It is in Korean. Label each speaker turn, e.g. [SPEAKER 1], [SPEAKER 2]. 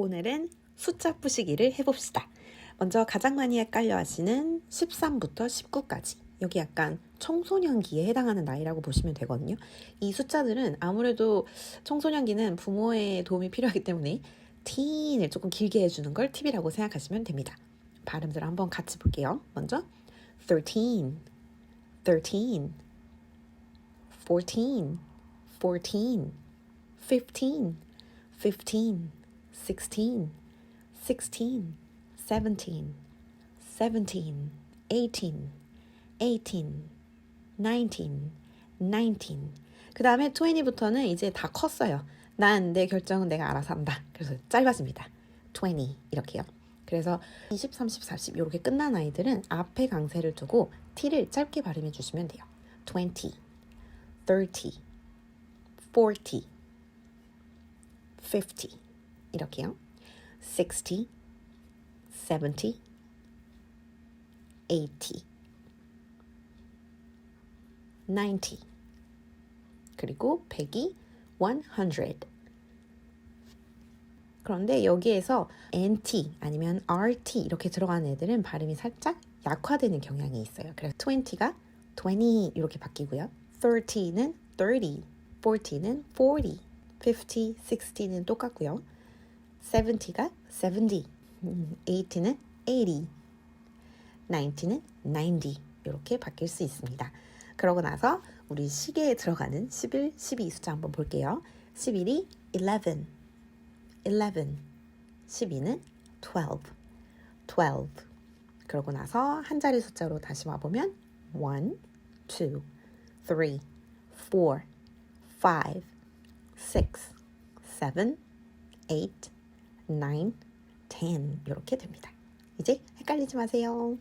[SPEAKER 1] 오늘은 숫자 푸시기를 해봅시다. 먼저 가장 많이 헷갈려 하시는 13부터 19까지. 여기 약간 청소년기에 해당하는 나이라고 보시면 되거든요. 이 숫자들은 아무래도 청소년기는 부모의 도움이 필요하기 때문에 teen을 조금 길게 해주는 걸 팁이라고 생각하시면 됩니다. 발음들을 한번 같이 볼게요. 먼저 13, 13, 14, 14, 15, 15, 16, 16, 17, 17, 18, 18, 19, 19. 그 다음에 20부터는 이제 다 컸어요. 난 내 결정은 내가 알아서 한다. 그래서 짧아집니다. 20 이렇게요. 그래서 20, 30, 40 이렇게 끝난 아이들은 앞에 강세를 두고 t를 짧게 발음해 주시면 돼요. 20, 30, 40, 50 이렇게요. 60, 70, 80, 90 그리고 100이 100 그런데 여기에서 NT 아니면 RT 이렇게 들어가는 애들은 발음이 살짝 약화되는 경향이 있어요. 그래서 20가 20 이렇게 바뀌고요. 30는 30, 40는 40, 50, 60는 똑같고요. 70가 70, 80는 80, 90는 90 이렇게 바뀔 수 있습니다. 그러고 나서 우리 시계에 들어가는 11, 12 숫자 한번 볼게요. 11이 11, 11, 12는 12, 12. 그러고 나서 한 자리 숫자로 다시 와보면 1, 2, 3, 4, 5, 6, 7, 8, 9, 10 이렇게 됩니다. 이제 헷갈리지 마세요.